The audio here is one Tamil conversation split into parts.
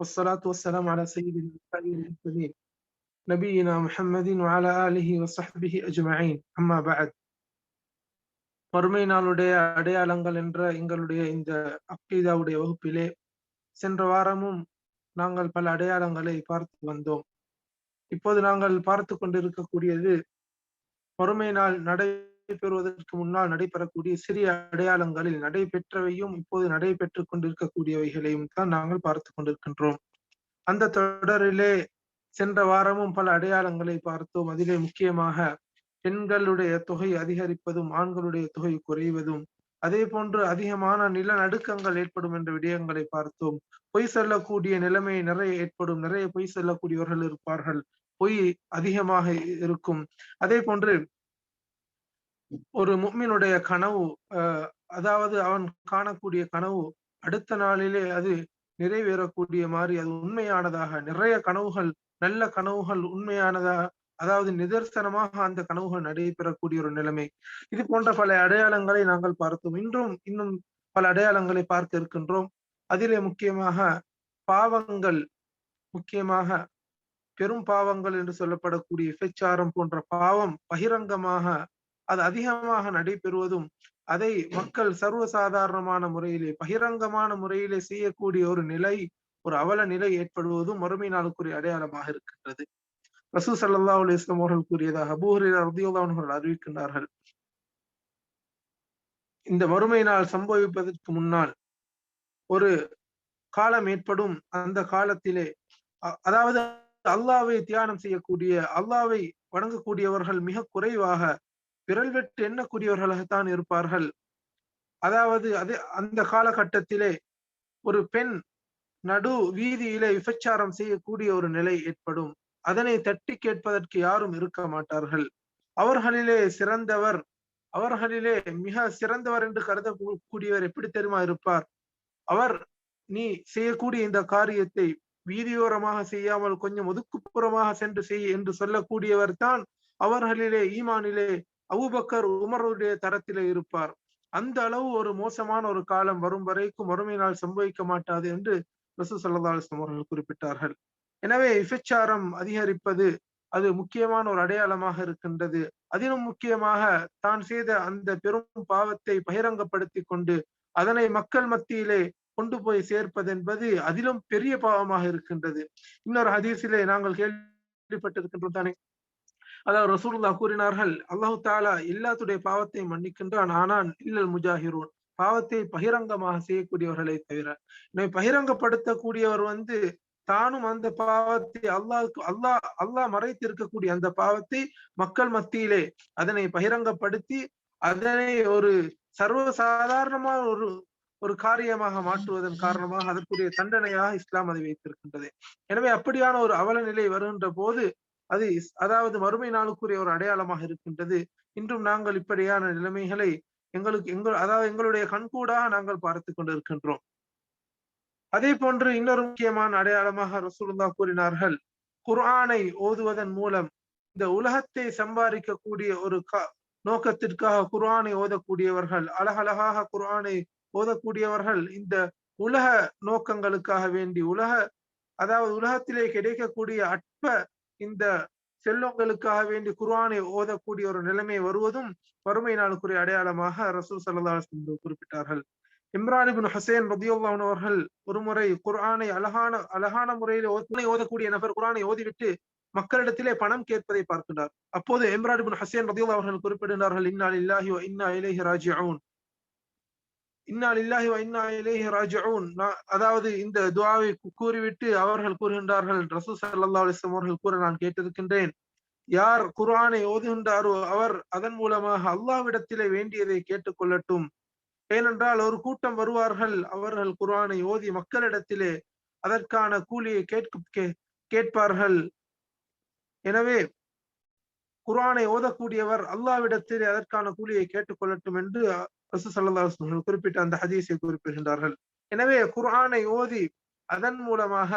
والصلاة والسلام على سيد المرسلين نبينا محمد وعلى آله وصحبه أجمعين أما بعد மறுமை நாளுடைய அடையாளங்கள் என்ற எங்களுடைய இந்த அக்கீதாவுடைய வகுப்பிலே சென்ற வாரமும் நாங்கள் பல அடையாளங்களை பார்த்து வந்தோம் இப்போது நாங்கள் பார்த்து கொண்டிருக்கக்கூடியது மறுமை நாள் நடைபெறுவதற்கு முன்னால் நடைபெறக்கூடிய சிறிய அடையாளங்களில் நடைபெற்றவையும் இப்போது நடைபெற்றுக் கொண்டிருக்கக்கூடியவைகளையும் தான் நாங்கள் பார்த்து கொண்டிருக்கின்றோம். அந்த தொடரிலே சென்ற வாரமும் பல அடையாளங்களை பார்த்தோம். அதிலே முக்கியமாக பெண்களுடைய தொகை அதிகரிப்பதும் ஆண்களுடைய தொகை குறைவதும் அதே போன்று அதிகமான நிலநடுக்கங்கள் ஏற்படும் என்ற விடயங்களை பார்த்தோம். பொய் சொல்லக்கூடிய நிலைமை நிறைய ஏற்படும். நிறைய பொய் சொல்லக்கூடியவர்கள் இருப்பார்கள். பொய் அதிகமாக இருக்கும். அதே போன்று ஒரு முக்மினுடைய கனவு அதாவது அவன் காணக்கூடிய கனவு அடுத்த நாளிலே அது நிறைவேறக்கூடிய மாதிரி அது உண்மையானதாக நிறைய கனவுகள் நல்ல கனவுகள் உண்மையானதாக அதாவது நிதர்சனமாக அந்த கனவுகள் நடைபெறக்கூடிய ஒரு நிலைமை. இது போன்ற பல அடையாளங்களை நாங்கள் பார்த்தோம். இன்றும் இன்னும் பல அடையாளங்களை பார்க்க இருக்கின்றோம். அதிலே முக்கியமாக பாவங்கள் முக்கியமாக பெரும் பாவங்கள் என்று சொல்லப்படக்கூடிய விபச்சாரம் போன்ற பாவம் பகிரங்கமாக அது அதிகமாக நடைபெறுவதும் அதை மக்கள் சர்வசாதாரணமான முறையிலே பகிரங்கமான முறையிலே செய்யக்கூடிய ஒரு நிலை ஒரு அவல நிலை ஏற்படுவதும் மறுமை நாளுக்குரிய அடையாளமாக இருக்கின்றது. ரசூ சல்லா அலுவலாம் அவர்கள் கூறியதாக அபூஹரி அறிவிக்கின்றார்கள். இந்த மறுமை நாள் சம்பவிப்பதற்கு முன்னால் ஒரு காலம் ஏற்படும். அந்த காலத்திலே அதாவது அல்லாவை தியானம் செய்யக்கூடிய அல்லாவை வணங்கக்கூடியவர்கள் மிக குறைவாக விரல் வெட்டு எண்ணக்கூடியவர்களாகத்தான் இருப்பார்கள்? அதாவது அது அந்த காலகட்டத்திலே ஒரு பெண் நடு வீதியிலே விபச்சாரம் செய்யக்கூடிய ஒரு நிலை ஏற்படும். அதனை தட்டி கேட்பதற்கு யாரும் இருக்க மாட்டார்கள். அவர்களிலே சிறந்தவர் அவர்களிலே மிக சிறந்தவர் என்று கருதக்கூடியவர் எப்படி தெரியுமா இருப்பார்? அவர் நீ செய்யக்கூடிய இந்த காரியத்தை வீதியோரமாக செய்யாமல் கொஞ்சம் ஒதுக்குப்புறமாக சென்று செய் என்று சொல்லக்கூடியவர் தான் அவர்களிலே ஈமானிலே அபுபக்கர் உமருடைய தரத்திலே இருப்பார். அந்த அளவு ஒரு மோசமான ஒரு காலம் வரும் வரைக்கும் வறுமையினால் சம்பவிக்க மாட்டாது என்று ரசூ சல்லா அவர்கள் குறிப்பிட்டார்கள். எனவே விபச்சாரம் அதிகரிப்பது அது முக்கியமான ஒரு அடையாளமாக இருக்கின்றது. அதிலும் முக்கியமாக தான் செய்த அந்த பெரும் பாவத்தை பகிரங்கப்படுத்தி கொண்டு அதனை மக்கள் மத்தியிலே கொண்டு போய் சேர்ப்பது என்பது அதிலும் பெரிய பாவமாக இருக்கின்றது. இன்னொரு ஹதீஸிலே நாங்கள் கேள்விப்பட்டிருக்கின்றோம் தானே? அதாவது ரசூல்லா கூறினார்கள் அல்லாஹு தாலா எல்லாத்துடைய பாவத்தை மன்னிக்கின்றான் ஆனான் இல்லல் முஜாஹிரூன். பாவத்தை பகிரங்கமாக செய்யக்கூடியவர்களை தவிர என்னை பகிரங்கப்படுத்தக்கூடியவர் வந்து தானும் அந்த பாவத்தை அல்லாஹுக்கு அல்லாஹ் அல்லாஹ் மறைத்து இருக்கக்கூடிய அந்த பாவத்தை மக்கள் மத்தியிலே அதனை பகிரங்கப்படுத்தி அதனை ஒரு சர்வசாதாரணமான ஒரு ஒரு காரியமாக மாற்றுவதன் காரணமாக அதற்குரிய தண்டனையாக இஸ்லாம் அதை வைத்திருக்கின்றது. எனவே அப்படியான ஒரு அவல நிலை வருகின்ற போது அது அதாவது மறுமை நாளுக்குரிய ஒரு அடையாளமாக இருக்கின்றது. இன்றும் நாங்கள் இப்படியான நிலைமைகளை எங்களுக்கு எங்கள் அதாவது எங்களுடைய கண்கூடாக நாங்கள் பார்த்து கொண்டிருக்கின்றோம். அதே போன்று இன்னொரு முக்கியமான அடையாளமாக ரசூலுல்லா கூறினார்கள். குர்ஆனை ஓதுவதன் மூலம் இந்த உலகத்தை சம்பாதிக்கக்கூடிய ஒரு நோக்கத்திற்காக குர்ஆனை ஓதக்கூடியவர்கள் அழகழகாக குர்ஆனை ஓதக்கூடியவர்கள் இந்த உலக நோக்கங்களுக்காக வேண்டி உலக அதாவது உலகத்திலே கிடைக்கக்கூடிய அற்ப இந்த செல்வங்களுக்காக வேண்டி குர்ஆனை ஓதக்கூடிய ஒரு நிலைமை வருவதும் வறுமை நாளுக்குரிய அடையாளமாக ரசூல் சல்லா குறிப்பிட்டார்கள். இம்ரானிபின் ஹசேன் ரதியுல்லான் அவர்கள் ஒரு முறை குர்ஆனை அழகான அழகான முறையில் ஓதக்கூடிய நபர் குர்ஆனை ஓதிவிட்டு மக்களிடத்திலே பணம் கேட்பதை பார்க்கின்றார். அப்போது இம்ரானிபின் ஹசேன் ரதியுல்லா அவர்கள் குறிப்பிடுகிறார்கள் இன்னால் இல்லாஹி இன்னா இலேஹி ராஜிஊன். இன்னால் இல்லாஹி இன்னா இலேஹி அதாவது இந்த துவாவை கூறிவிட்டு அவர்கள் கூறுகின்றார்கள் ரசூ சல்லா அலிஸ்லாம் அவர்கள் கூற நான் கேட்டிருக்கின்றேன். யார் குர்ஆனை ஓதுகின்றாரோ அவர் அதன் மூலமாக அல்லாவிடத்திலே வேண்டியதை கேட்டுக்கொள்ளட்டும் ஏனென்றால் ஒரு கூட்டம் வருவார்கள் அவர்கள் குர்ஆனை ஓதி மக்களிடத்திலே அதற்கான கூலியை கேட்க கேட்பார்கள். எனவே குர்ஆனை ஓதக்கூடியவர் அல்லாவிடத்திலே அதற்கான கூலியை கேட்டுக்கொள்ளட்டும் என்று குறிப்பிட்ட அந்த ஹதீஸை குறிப்பிடுகின்றார்கள். எனவே குர்ஆனை ஓதி அதன் மூலமாக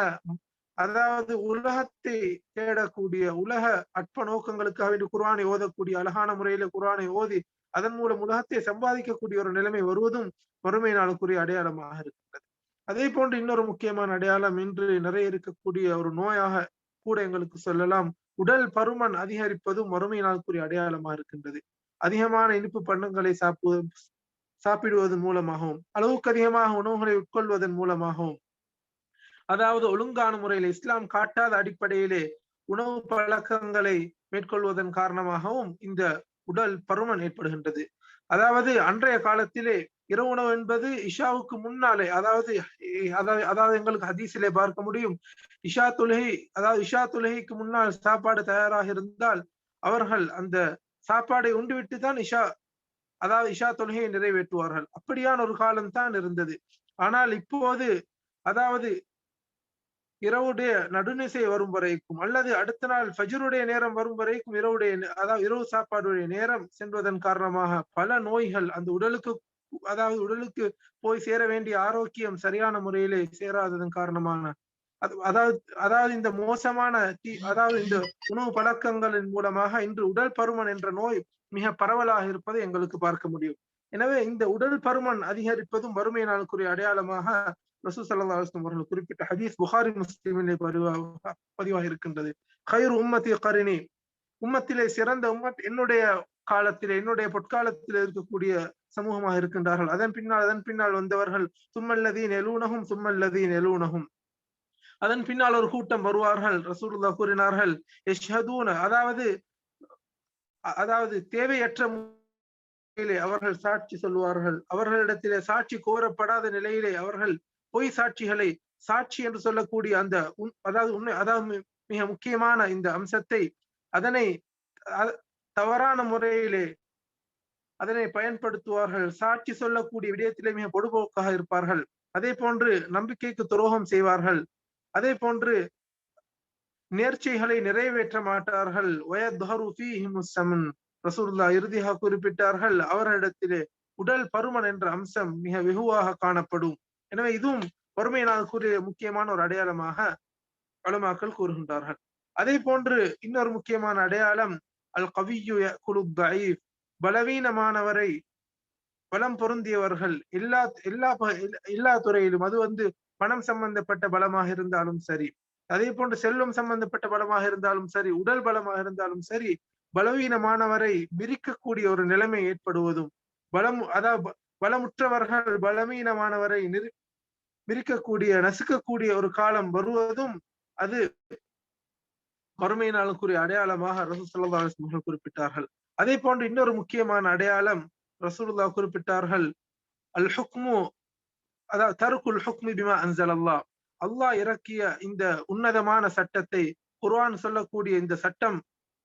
அதாவது உலகத்தை தேடக்கூடிய உலக அற்ப நோக்கங்களுக்காக வேண்டி குர்ஆனை ஓதக்கூடிய அழகான முறையில குர்ஆனை ஓதி அதன் மூலம் உலகத்தை சம்பாதிக்கக்கூடிய ஒரு நிலைமை வருவதும் வறுமை நாளுக்குரிய அடையாளமாக இருக்கின்றது. அதே போன்று இன்னொரு முக்கியமான அடையாளம் இன்று நிறைய இருக்கக்கூடிய ஒரு நோயாக கூட எங்களுக்கு சொல்லலாம். உடல் பருமன் அதிகரிப்பதும் வறுமை நாளுக்குரிய அடையாளமாக இருக்கின்றது. அதிகமான இனிப்பு பண்டங்களை சாப்பிடுவது சாப்பிடுவதன் மூலமாகவும் அளவுக்கு அதிகமாக உணவுகளை உட்கொள்வதன் மூலமாகவும். அதாவது ஒழுங்கான முறையில் இஸ்லாம் காட்டாத அடிப்படையிலே உணவு பழக்கங்களை மேற்கொள்வதன் காரணமாகவும் இந்த உடல் பருமன் ஏற்படுகின்றது. அதாவது அன்றைய காலத்திலே இரவு உணவு என்பது இஷாவுக்கு முன்னாலே அதாவது அதாவது அதாவது எங்களுக்கு ஹதீஸிலே பார்க்க முடியும். இஷா தொழுகை அதாவது இஷா தொழுகைக்கு முன்னால் சாப்பாடு தயாராக இருந்தால் அவர்கள் அந்த சாப்பாடை உண்டுவிட்டு தான் இஷா அதாவது இஷா தொழுகையை நிறைவேற்றுவார்கள். அப்படியான ஒரு காலம் தான் இருந்தது. ஆனால் இப்போது அதாவது இரவுடைய நடுநிசை வரும் வரைக்கும் அல்லது அடுத்த நாள் ஃபஜருடைய நேரம் வரும் வரைக்கும் இரவுடைய அதாவது இரவு சாப்பாடுடைய நேரம் சென்றதன் காரணமாக பல நோய்கள் அந்த உடலுக்கு அதாவது உடலுக்கு போய் சேர வேண்டிய ஆரோக்கியம் சரியான முறையிலே சேராததன் காரணமான அதாவது அதாவது இந்த மோசமான தீ அதாவது இந்த உணவு பழக்கங்களின் மூலமாக இன்று உடல் பருமன் என்ற நோய் மிக பரவலாக இருப்பதை எங்களுக்கு பார்க்க முடியும். எனவே இந்த உடல் பருமன் அதிகரிப்பதும் வறுமை நாளுக்குரிய அடையாளமாக ரசூ சல்லா அலுவலம் அவர்கள் குறிப்பிட்ட ஹதீஸ் புகாரி முஸ்லிமிலே பதிவாக இருக்கின்றது. கயிறு உம்மத்தி கரிணி உம்மத்திலே சிறந்த உம்மத் என்னுடைய காலத்திலே என்னுடைய பொற்காலத்தில் இருக்கக்கூடிய சமூகமாக இருக்கின்றார்கள். அதன் பின்னால் அதன் பின்னால் வந்தவர்கள் சும்மல்லதீன் எலூனகும் சும்மல்லதீன் எலூனகும் அதன் பின்னால் ஒரு கூட்டம் வருவார்கள் ரசூலுல்லா கூறினார்கள் எஷ்ஹதூன அதாவது அதாவது தேவையற்ற நிலையிலே அவர்கள் சாட்சி சொல்வார்கள் அவர்களிடத்திலே சாட்சி கோரப்படாத நிலையிலே அவர்கள் பொய் சாட்சிகளை சாட்சி என்று சொல்லக்கூடிய அந்த அதாவது உண்மை அதாவது மிக முக்கியமான இந்த அம்சத்தை அதனை தவறான முறையிலே அதனை பயன்படுத்துவார்கள். சாட்சி சொல்லக்கூடிய விடயத்திலே மிக பொடுபோக்காக இருப்பார்கள். அதே போன்று நம்பிக்கைக்கு துரோகம் செய்வார்கள். அதே போன்று நேர்ச்சைகளை நிறைவேற்ற மாட்டார்கள். ரசூல்லா இறுதியாக குறிப்பிட்டார்கள் அவரிடத்திலே உடல் பருமன் என்ற அம்சம் மிக வெகுவாக காணப்படும். எனவே இதுவும் வறுமையினால் கூறிய முக்கியமான ஒரு அடையாளமாக வளமாக்கள் கூறுகின்றார்கள். அதே போன்று இன்னொரு முக்கியமான அடையாளம் அல் கவியு குலு பலவீனமானவரை பலம் பொருந்தியவர்கள் எல்லா எல்லா எல்லா துறையிலும் அது வந்து பணம் சம்பந்தப்பட்ட பலமாக இருந்தாலும் சரி. அதே போன்று செல்வம் சம்பந்தப்பட்ட பலமாக இருந்தாலும் சரி உடல் பலமாக இருந்தாலும் சரி பலவீனமானவரை மிரிக்கக்கூடிய ஒரு நிலைமை ஏற்படுவதும் பலம் அதாவது பலமுற்றவர்கள் பலவீனமானவரை நிறு நசுக்கக்கூடிய ஒரு காலம் வருவதும் அது வறுமையினாலுக்குரிய அடையாளமாக ரசூல்லா குறிப்பிட்டார்கள். அதே போன்று இன்னொரு முக்கியமான அடையாளம் ரசூலுல்லா குறிப்பிட்டார்கள் அல் ஹுக்மு அதாவது தருக்குல் ஹுக்மி பிமா அன்சல் அல்லா அல்லாஹ் இறக்கிய இந்த உன்னதமான சட்டத்தை குர்ஆன் சொல்லக்கூடிய இந்த சட்டம்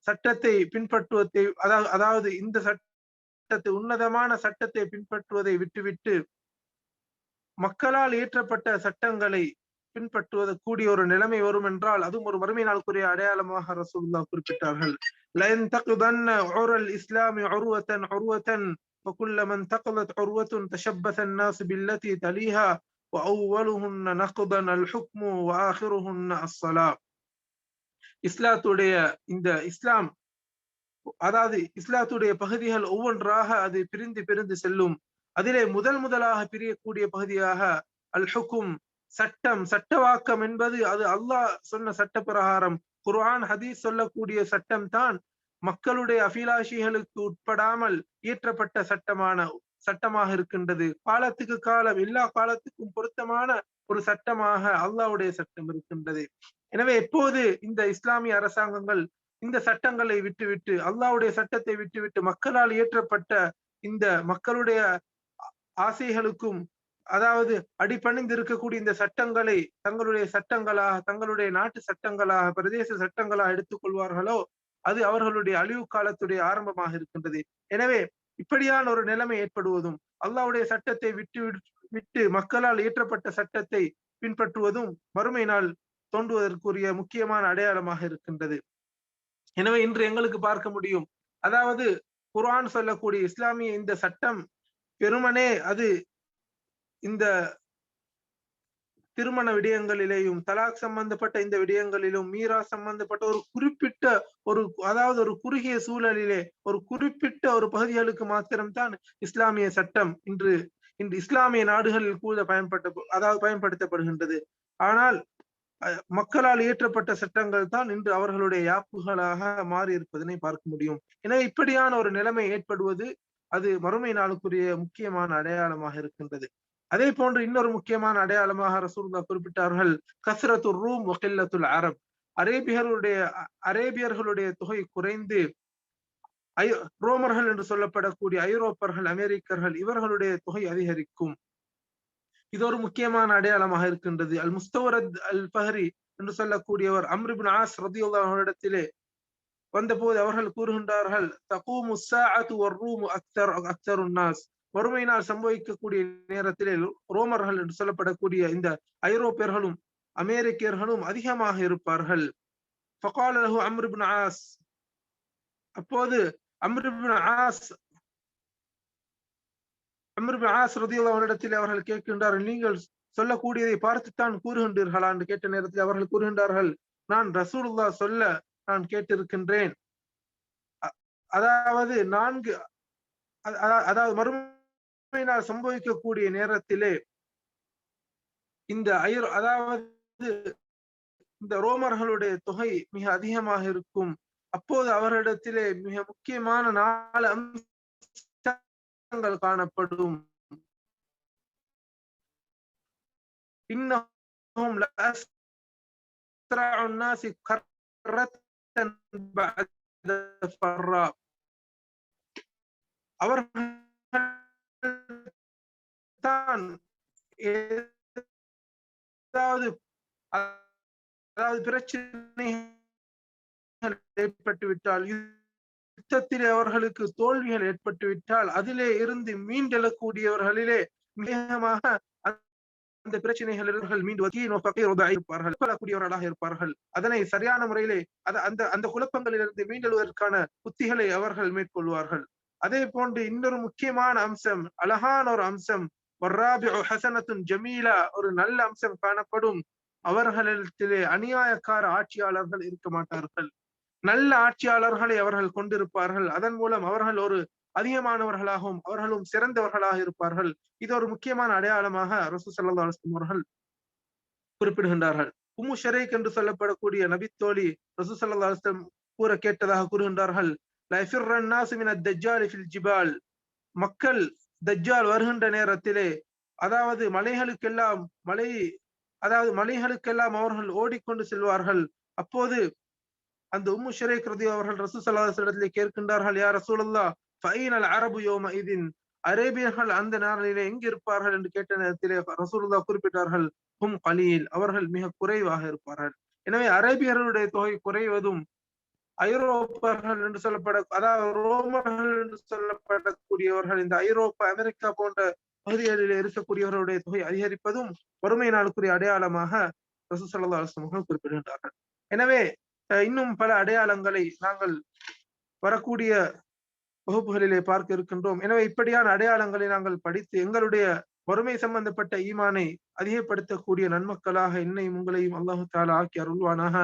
சட்டத்தை பின்பற்றுவதை அதாவது அதாவது இந்த சட்டத்தை உன்னதமான சட்டத்தை பின்பற்றுவதை விட்டுவிட்டு மக்களால் இயற்றப்பட்ட சட்டங்களை பின்பற்றுவது கூடிய ஒரு நிலைமை வரும் என்றால் அதுவும் ஒரு மறுமை நாளுக்குரிய அடையாளமாக ரசூல்லா குறிப்பிட்டார்கள் لئن تقضن عرى الإسلام عروة عروة فكل من تقضت عروة تشبث الناس بالتي تليها وأولهن نقضا الحكم وآخرهن الصلاة இஸ்லாத்துடைய இந்த இஸ்லாம் அதாவது இஸ்லாத்துடைய பகுதிகள் ஒவ்வொன்றாக அது பிரிந்து பிரிந்து செல்லும் அதிலே முதல் முதலாக பிரியக்கூடிய பகுதியாக அல் ஹுக்கும் சட்டம் சட்டவாக்கம் என்பது அது அல்லாஹ் சொன்ன சட்ட பிரகாரம் குர்ஆன் ஹதீஸ் சொல்லக்கூடிய சட்டம் தான் மக்களுடைய அபிலாஷிகளுக்கு உட்படாமல் இயற்றப்பட்ட சட்டமான சட்டமாக இருக்கின்றது. காலத்துக்கு காலம் எல்லா காலத்துக்கும் பொருத்தமான ஒரு சட்டமாக அல்லாவுடைய சட்டம் இருக்கின்றது. எனவே எப்போது இந்த இஸ்லாமிய அரசாங்கங்கள் இந்த சட்டங்களை விட்டுவிட்டு அல்லாவுடைய சட்டத்தை விட்டுவிட்டு மக்களால் இயற்றப்பட்ட இந்த மக்களுடைய ஆசைகளுக்கும் அதாவது அடிப்பணிந்து இருக்கக்கூடிய இந்த சட்டங்களை தங்களுடைய சட்டங்களாக தங்களுடைய நாட்டு சட்டங்களாக பிரதேச சட்டங்களாக எடுத்துக்கொள்வார்களோ அது அவர்களுடைய அழிவு காலத்துடைய ஆரம்பமாக இருக்கின்றது. எனவே இப்படியான ஒரு நிலைமை ஏற்படுவதும் அல்லாவுடைய சட்டத்தை விட்டு விட்டு மக்களால் இயற்றப்பட்ட சட்டத்தை பின்பற்றுவதும் மறுமை நாள் தோன்றுவதற்குரிய முக்கியமான அடையாளமாக இருக்கின்றது. எனவே இன்று எங்களுக்கு பார்க்க முடியும் அதாவது குர்ஆன் சொல்லக்கூடிய இஸ்லாமிய இந்த சட்டம் பெருமனே அது இந்த திருமண விடயங்களிலேயும் தலாக் சம்பந்தப்பட்ட இந்த விடயங்களிலும் மீரா சம்பந்தப்பட்ட ஒரு குறிப்பிட்ட ஒரு அதாவது ஒரு குறுகிய சூழலிலே ஒரு குறிப்பிட்ட ஒரு பகுதிகளுக்கு மாத்திரம்தான் இஸ்லாமிய சட்டம் இன்று இன்று இஸ்லாமிய நாடுகளில் கூட பயன்பட்ட அதாவது பயன்படுத்தப்படுகின்றது. ஆனால் மக்களால் இயற்றப்பட்ட சட்டங்கள் தான் இன்று அவர்களுடைய யாப்புகளாக மாறி இருப்பதனை பார்க்க முடியும். எனவே இப்படியான ஒரு நிலைமை ஏற்படுவது அது மறுமை நாளுக்குரிய முக்கியமான அடையாளமாக இருக்கின்றது. அதே போன்று இன்னொரு முக்கியமான அடையாளமாக ரசூல்லா குறிப்பிட்டார்கள் கஸ்ரத்து ரூம் ஒகில்லத்துல் அரப். அரேபியர்களுடைய அரேபியர்களுடைய தொகை குறைந்து ரோமர்கள் என்று சொல்லப்படக்கூடிய ஐரோப்பர்கள் அமெரிக்கர்கள் இவர்களுடைய தொகை அதிகரிக்கும். இது ஒரு முக்கியமான அடையாளமாக இருக்கின்றது. அல் முஸ்தவரத் அல் பஹரி என்று சொல்லக்கூடியவர் அம்ரிபின் ஆஸ் ரதியுல்லா அவரிடத்திலே வந்தபோது அவர்கள் கூறுகின்றார்கள் தகூமு அக்தர் அக்தர் உன்னாஸ் வறுமையினால் சம்பவிக்கக்கூடிய நேரத்திலே ரோமர்கள் என்று சொல்லப்படக்கூடிய இந்த ஐரோப்பியர்களும் அமெரிக்கர்களும் அதிகமாக இருப்பார்கள். ஃபகாலஹு அம்ருபின் ஆஸ் அப்போது அம்ருபின் ஆஸ் அம்ருபின் ஆஸ் ரதியுல்லா அவரிடத்தில் அவர்கள் கேட்கின்றார்கள் நீங்கள் சொல்லக்கூடியதை பார்த்துத்தான் கூறுகின்றீர்களா? என்று கேட்ட நேரத்தில் அவர்கள் கூறுகின்றார்கள் நான் ரசூலுல்லா சொல்ல நான் கேட்டிருக்கின்றேன். அதாவது நான்கு அதாவது நன்மையினால் சம்பவிக்கக்கூடிய நேரத்திலே இந்த ஐர் அதாவது இந்த ரோமர்களுடைய தொகை மிக அதிகமாக இருக்கும். அப்போது அவரிடத்திலே மிக முக்கியமான நாலு அம்சங்கள் காணப்படும். இன்னும் அவர்கள் தான் ஏதாவது அதாவது பிரச்சனைகள் ஏற்பட்டுவிட்டால் யுத்தத்திலே அவர்களுக்கு தோல்விகள் ஏற்பட்டு விட்டால் அதிலே இருந்து மீண்டெழக்கூடியவர்களிலே மிகமாக அந்த பிரச்சனைகள் மீண்டு இருப்பார்கள் கூடியவர்களாக இருப்பார்கள். அதனை சரியான முறையிலே அந்த அந்த குழப்பங்களிலிருந்து மீண்டெழுவதற்கான உத்திகளை அவர்கள் மேற்கொள்வார்கள். அதே போன்று இன்னொரு முக்கியமான அம்சம் அழகான ஒரு அம்சம் ஹசனத்துன் ஜமீலா ஒரு நல்ல அம்சம் காணப்படும். அவர்களிடத்திலே அநியாயக்கார ஆட்சியாளர்கள் இருக்க மாட்டார்கள். நல்ல ஆட்சியாளர்களை அவர்கள் கொண்டிருப்பார்கள். அதன் மூலம் அவர்கள் ஒரு அதிகமானவர்களாகவும் அவர்களும் சிறந்தவர்களாக இருப்பார்கள். இது ஒரு முக்கியமான அடையாளமாக ரசூ சல்லா அலுவலம் அவர்கள் குறிப்பிடுகின்றார்கள். உம்மு ஷரேக் என்று சொல்லப்படக்கூடிய நபித்தோழி ரசூ சல்லா அலுவலம் கூற கேட்டதாக கூறுகின்றார்கள். மக்கள் தஜ்ஜால் வருகின்ற நேரத்திலே அதாவது மலைகளுக்கெல்லாம் மலை அதாவது மலைகளுக்கெல்லாம் அவர்கள் ஓடிக்கொண்டு செல்வார்கள். அப்போது அந்த உம்மு ஷரே கிருதி அவர்கள் ரசூ சல்லாஹிடத்திலே கேட்கின்றார்கள் யார் ரசூலல்லா ஃபைனல் அரபு யோம இதின்? அரேபியர்கள் அந்த நாளிலே எங்கு இருப்பார்கள் என்று கேட்ட நேரத்திலே ரசூலுல்லா குறிப்பிட்டார்கள் ஹும் கலீல். அவர்கள் மிக குறைவாக இருப்பார்கள். எனவே அரேபியர்களுடைய தொகை குறைவதும் ஐரோப்பர்கள் என்று சொல்லப்பட அதாவது ரோமர்கள் என்று சொல்லப்படக்கூடியவர்கள் இந்த ஐரோப்பா அமெரிக்கா போன்ற பகுதிகளில் இருக்கக்கூடியவர்களுடைய தொகை அதிகரிப்பதும் வறுமை நாளுக்குரிய அடையாளமாக ரசூ சல்லா குறிப்பிடுகின்றார்கள். எனவே இன்னும் பல அடையாளங்களை நாங்கள் வரக்கூடிய வகுப்புகளிலே பார்க்க இருக்கின்றோம். எனவே இப்படியான அடையாளங்களை நாங்கள் படித்து எங்களுடைய வறுமை சம்பந்தப்பட்ட ஈமானை அதிகப்படுத்தக்கூடிய நன்மக்களாக என்னையும் உங்களையும் அல்லாஹு தாலா ஆக்கி அருள்வானாக.